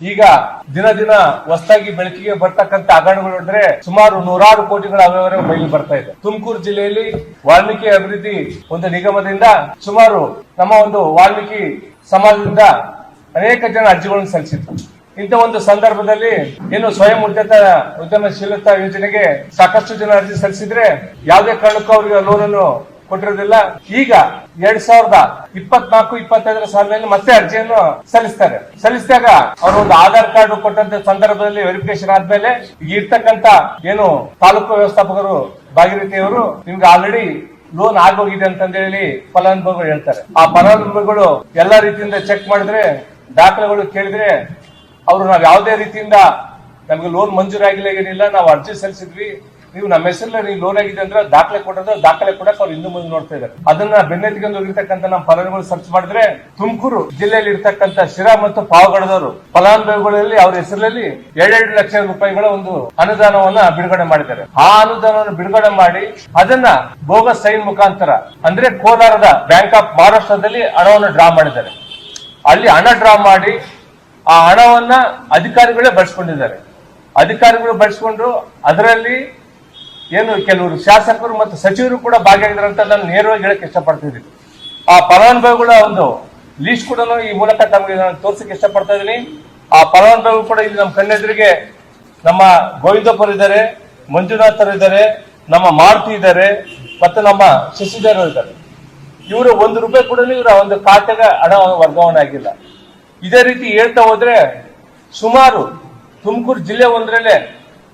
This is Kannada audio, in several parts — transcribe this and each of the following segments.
ಈಗ ದಿನ ದಿನ ಹೊಸದಾಗಿ ಬೆಳಕಿಗೆ ಬರ್ತಕ್ಕಂತ ಹಗರಣಗಳು ಅಂದ್ರೆ ಸುಮಾರು ನೂರಾರು ಕೋಟಿಗಳ ಅವ್ಯವಹಾರ ಬಯಲು ಬರ್ತಾ ಇದೆ. ತುಮಕೂರು ಜಿಲ್ಲೆಯಲ್ಲಿ ವಾಲ್ಮೀಕಿ ಅಭಿವೃದ್ಧಿ ಒಂದು ನಿಗಮದಿಂದ ಸುಮಾರು ನಮ್ಮ ಒಂದು ವಾಲ್ಮೀಕಿ ಸಮಾಜದಿಂದ ಅನೇಕ ಜನ ಅರ್ಜಿಗಳನ್ನು ಸಲ್ಲಿಸಿದ್ರು. ಇಂಥ ಒಂದು ಸಂದರ್ಭದಲ್ಲಿ ಏನು ಸ್ವಯಂ ಉದ್ಯತ, ಉದ್ಯಮಶೀಲತಾ ಯೋಜನೆಗೆ ಸಾಕಷ್ಟು ಜನ ಅರ್ಜಿ ಸಲ್ಲಿಸಿದ್ರೆ ಯಾವುದೇ ಕಾರಣಕ್ಕೂ ಅವರಿಗೆ ಲೋನ್ ಕೊಟ್ಟಿರೋದಿಲ್ಲ. ಈಗ ಎರಡ್ ಸಾವಿರದ ಇಪ್ಪತ್ನಾಲ್ಕು, ಇಪ್ಪತ್ತೈದರ ಸಾಲಿನಲ್ಲಿ ಮತ್ತೆ ಅರ್ಜಿಯನ್ನು ಸಲ್ಲಿಸ್ತಾರೆ. ಸಲ್ಲಿಸಿದಾಗ ಅವರು ಒಂದು ಆಧಾರ್ ಕಾರ್ಡ್ ಕೊಟ್ಟಂತ ಸಂದರ್ಭದಲ್ಲಿ ವೆರಿಫಿಕೇಶನ್ ಆದ್ಮೇಲೆ ಇರ್ತಕ್ಕಂತ ಏನು ತಾಲೂಕು ವ್ಯವಸ್ಥಾಪಕರು ಭಾಗೀರಥಿಯವರು ನಿಮ್ಗೆ ಆಲ್ರೆಡಿ ಲೋನ್ ಆಗೋಗಿದೆ ಅಂತಂದೇಳಿ ಫಲಾನುಭವಿಗಳು ಹೇಳ್ತಾರೆ. ಆ ಫಲಾನುಭವಿಗಳು ಎಲ್ಲಾ ರೀತಿಯಿಂದ ಚೆಕ್ ಮಾಡಿದ್ರೆ, ದಾಖಲೆಗಳು ಕೇಳಿದ್ರೆ ಅವರು ನಾವು ಯಾವುದೇ ರೀತಿಯಿಂದ ನಮ್ಗೆ ಲೋನ್ ಮಂಜೂರಾಗಿಲ್ಲ ಏನಿಲ್ಲ, ನಾವು ಅರ್ಜಿ ಸಲ್ಲಿಸಿದ್ವಿ. ನೀವು ನಮ್ಮ ಹೆಸರಲ್ಲಿ ಲೋನ್ ಆಗಿದೆ ಅಂದ್ರೆ ದಾಖಲೆ ಕೊಟ್ಟರೆ ದಾಖಲೆ ಕೊಡಕ್ಕೆ ಅವ್ರು ಹಿಂದೆ ಮುಂದೆ ನೋಡ್ತಾ ಇದ್ದಾರೆ. ಅದನ್ನ ಬೆನ್ನೆತ್ಕೊಂಡು ಹೋಗಿರ್ತಕ್ಕಂಥ ನಮ್ಮ ಫಲಾನುಭವಿಗಳು ಸರ್ಚ್ ಮಾಡಿದ್ರೆ ತುಮಕೂರು ಜಿಲ್ಲೆಯಲ್ಲಿ ಇರ್ತಕ್ಕಂಥ ಶಿರಾ ಮತ್ತು ಪಾವಗಡದವರು ಫಲಾನುಭವಿಗಳಲ್ಲಿ ಅವ್ರ ಹೆಸರಲ್ಲಿ ಎರಡೆರಡು ಲಕ್ಷ ರೂಪಾಯಿಗಳ ಒಂದು ಅನುದಾನವನ್ನ ಬಿಡುಗಡೆ ಮಾಡಿದ್ದಾರೆ. ಆ ಅನುದಾನವನ್ನು ಬಿಡುಗಡೆ ಮಾಡಿ ಅದನ್ನ ಬೋಗಸ್ ಸೈನ್ ಮುಖಾಂತರ ಅಂದ್ರೆ ಕೋಲಾರದ ಬ್ಯಾಂಕ್ ಆಫ್ ಮಹಾರಾಷ್ಟ್ರದಲ್ಲಿ ಹಣವನ್ನು ಡ್ರಾ ಮಾಡಿದ್ದಾರೆ. ಅಲ್ಲಿ ಹಣ ಡ್ರಾ ಮಾಡಿ ಆ ಹಣವನ್ನ ಅಧಿಕಾರಿಗಳೇ ಬಳಸ್ಕೊಂಡಿದ್ದಾರೆ. ಅಧಿಕಾರಿಗಳು ಬಳಸ್ಕೊಂಡು ಅದರಲ್ಲಿ ಏನು ಕೆಲವರು ಶಾಸಕರು ಮತ್ತು ಸಚಿವರು ಕೂಡ ಭಾಗಿಯಾಗಿದ್ದಾರೆ ಅಂತ ನಾನು ನೇರವಾಗಿ ಹೇಳಕ್ಕೆ ಇಷ್ಟಪಡ್ತಿದ್ದೀನಿ. ಆ ಫಲಾನುಭವಿಗಳ ಒಂದು ಲೀಸ್ಟ್ ಕೂಡ ಈ ಮೂಲಕ ತಮಗೆ ನಾನು ತೋರ್ಸಕ್ಕೆ ಇಷ್ಟಪಡ್ತಾ ಇದ್ದೀನಿ. ಆ ಫಲಾನುಭವಿ ಕೂಡ ಇಲ್ಲಿ ನಮ್ಮ ಕಣ್ಣೆದುರಿಗೆ ನಮ್ಮ ಗೋವಿಂದಪ್ಪರು ಇದ್ದಾರೆ, ಮಂಜುನಾಥರು ಇದ್ದಾರೆ, ನಮ್ಮ ಮಾರುತಿ ಇದ್ದಾರೆ, ಮತ್ತು ನಮ್ಮ ಶಶಿಧರ್ ಇದ್ದಾರೆ. ಇವರು ಒಂದು ರೂಪಾಯಿ ಕೂಡ ಇವರ ಒಂದು ಖಾತೆಗೆ ಹಣ ವರ್ಗಾವಣೆ ಆಗಿಲ್ಲ ಇದೇ ರೀತಿ ಹೇಳ್ತಾ ಹೋದ್ರೆ ಸುಮಾರು ತುಮಕೂರು ಜಿಲ್ಲೆ ಒಂದರಲ್ಲೇ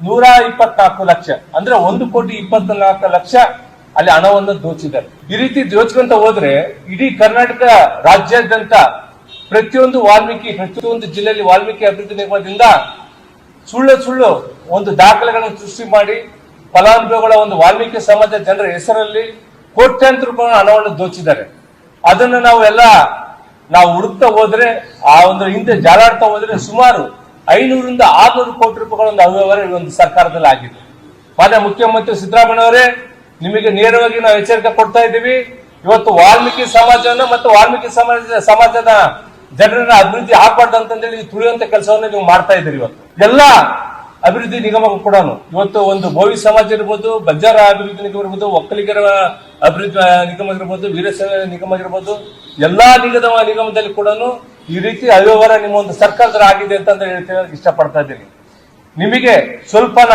ನೂರ ಇಪ್ಪತ್ನಾಲ್ಕು ಲಕ್ಷ. ಅಂದ್ರೆ ಒಂದು ಕೋಟಿ ಇಪ್ಪತ್ನಾಲ್ಕು ಲಕ್ಷ ಅಲ್ಲಿ ಹಣವನ್ನು ದೋಚಿದ್ದಾರೆ. ಈ ರೀತಿ ದೋಚ್ಕೊಂತ ಹೋದ್ರೆ ಇಡೀ ಕರ್ನಾಟಕ ರಾಜ್ಯಾದ್ಯಂತ ಪ್ರತಿಯೊಂದು ವಾಲ್ಮೀಕಿ, ಪ್ರತಿಯೊಂದು ಜಿಲ್ಲೆಯಲ್ಲಿ ವಾಲ್ಮೀಕಿ ಅಭಿವೃದ್ಧಿ ನಿಗಮದಿಂದ ಸುಳ್ಳು ಸುಳ್ಳು ಒಂದು ದಾಖಲೆಗಳನ್ನು ಸೃಷ್ಟಿ ಮಾಡಿ ಫಲಾನುಭವಿಗಳ ಒಂದು ವಾಲ್ಮೀಕಿ ಸಮಾಜ ಜನರ ಹೆಸರಲ್ಲಿ ಕೋಟ್ಯಾಂತರ ರೂಪಾಯಿ ಹಣವನ್ನು ದೋಚಿದ್ದಾರೆ. ಅದನ್ನು ನಾವು ಎಲ್ಲ ನಾವು ಹುಡುಕ್ತಾ ಹೋದ್ರೆ, ಆ ಒಂದು ಹಿಂದೆ ಜಾಲಾಡ್ತಾ ಹೋದ್ರೆ ಸುಮಾರು ಐನೂರಿಂದ ಆರ್ನೂರು ಕೋಟಿ ರೂಪಾಯಿಗಳ ಒಂದು ಅವ್ಯವಹಾರ ಒಂದು ಸರ್ಕಾರದಲ್ಲಿ ಆಗಿದೆ ಮಾನ್ಯ ಮುಖ್ಯಮಂತ್ರಿ ಸಿದ್ದರಾಮಯ್ಯ ಅವರೇ, ನಿಮಗೆ ನೇರವಾಗಿ ನಾವು ಎಚ್ಚರಿಕೆ ಕೊಡ್ತಾ ಇದ್ದೀವಿ. ಇವತ್ತು ವಾಲ್ಮೀಕಿ ಸಮಾಜವನ್ನು ಮತ್ತು ವಾಲ್ಮೀಕಿ ಸಮಾಜ ಸಮಾಜದ ಜನರನ್ನ ಅಭಿವೃದ್ಧಿ ಆಗ್ಬಾರ್ದು ಅಂತಂದೇಳಿ ತುಳಿಯುವಂತ ಕೆಲಸವನ್ನ ನೀವು ಮಾಡ್ತಾ ಇದ್ದೀರಿ ಇವತ್ತು. ಎಲ್ಲ ಅಭಿವೃದ್ಧಿ ನಿಗಮ ಕೂಡ ಇವತ್ತು ಒಂದು ಭೋವಿ ಸಮಾಜ ಇರ್ಬೋದು, ಬಂಜಾರ ಅಭಿವೃದ್ಧಿ ನಿಗಮ ಇರ್ಬೋದು, ಒಕ್ಕಲಿಗರ ಅಭಿವೃದ್ಧಿ ನಿಗಮ ಇರ್ಬೋದು, ವೀರಶೈವ ನಿಗಮ ಇರ್ಬೋದು, ಎಲ್ಲಾ ನಿಗಮ, ನಿಗಮದಲ್ಲಿ ಕೂಡ ಈ ರೀತಿ ಅವ್ಯವಹಾರ ನಿಮ್ಮ ಒಂದು ಸರ್ಕಾರದಲ್ಲಿ ಆಗಿದೆ ಅಂತ ಹೇಳ್ತೀನಿ ಇಷ್ಟಪಡ್ತಾ ಇದ್ದೀನಿ. ನಿಮಗೆ ಸ್ವಲ್ಪನ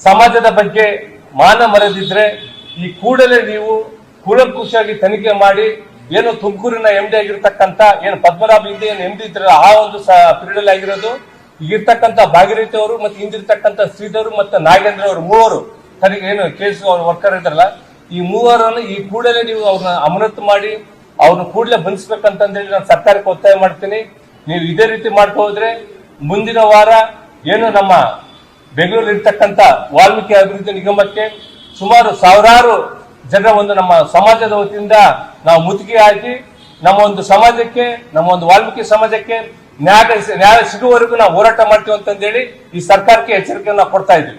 ಸಮಾಜದ ಬಗ್ಗೆ ಮಾನ ಮರೆದಿದ್ರೆ ಈ ಕೂಡಲೇ ನೀವು ಕೂಲಂಕುಷಿಯಾಗಿ ತನಿಖೆ ಮಾಡಿ ಏನು ತುಮಕೂರಿನ ಎಂ ಡಿ ಆಗಿರ್ತಕ್ಕಂಥ, ಏನು ಪದ್ಮನಾಭ ಹಿಂದೆ ಏನು ಎಂ ಡಿ ಇದ್ರ ಆ ಒಂದು ಪೀರಿಯಡ್ ಆಗಿರೋದು, ಈಗಿರ್ತಕ್ಕಂಥ ಭಾಗೀರಥಿ ಅವರು ಮತ್ತೆ ಹಿಂದಿರ್ತಕ್ಕಂಥ ಶ್ರೀಧರ್ ಮತ್ತೆ ನಾಗೇಂದ್ರ ಅವರು ಮೂವರು ತನಿಖೆ ಏನು ಕೇಸು ಅವ್ರು ವರ್ಕರ್ ಇದ್ರಲ್ಲ ಈ ಮೂವರನ್ನು ಈ ಕೂಡಲೇ ನೀವು ಅವ್ರನ್ನ ಅಮಾನತು ಮಾಡಿ ಅವ್ರನ್ನ ಕೂಡಲೇ ಬಂಧಿಸ್ಬೇಕಂತಂದೇಳಿ ನಾನು ಸರ್ಕಾರಕ್ಕೆ ಒತ್ತಾಯ ಮಾಡ್ತೀನಿ. ನೀವು ಇದೇ ರೀತಿ ಮಾಡ್ತಾ ಹೋದ್ರೆ ಮುಂದಿನ ವಾರ ಏನು ನಮ್ಮ ಬೆಂಗಳೂರಲ್ಲಿ ಇರ್ತಕ್ಕಂಥ ವಾಲ್ಮೀಕಿ ಅಭಿವೃದ್ಧಿ ನಿಗಮಕ್ಕೆ ಸುಮಾರು ಸಾವಿರಾರು ಜನರ ಒಂದು ನಮ್ಮ ಸಮಾಜದ ವತಿಯಿಂದ ನಾವು ಮುತ್ತಿಗೆ ಹಾಕಿ ನಮ್ಮ ಒಂದು ಸಮಾಜಕ್ಕೆ, ನಮ್ಮ ಒಂದು ವಾಲ್ಮೀಕಿ ಸಮಾಜಕ್ಕೆ ನ್ಯಾಯ ನ್ಯಾಯ ಸಿಗುವವರೆಗೂ ನಾವು ಹೋರಾಟ ಮಾಡ್ತೀವಿ ಅಂತಂದೇಳಿ ಈ ಸರ್ಕಾರಕ್ಕೆ ಎಚ್ಚರಿಕೆಯನ್ನು ಕೊಡ್ತಾ ಇದ್ದೀವಿ.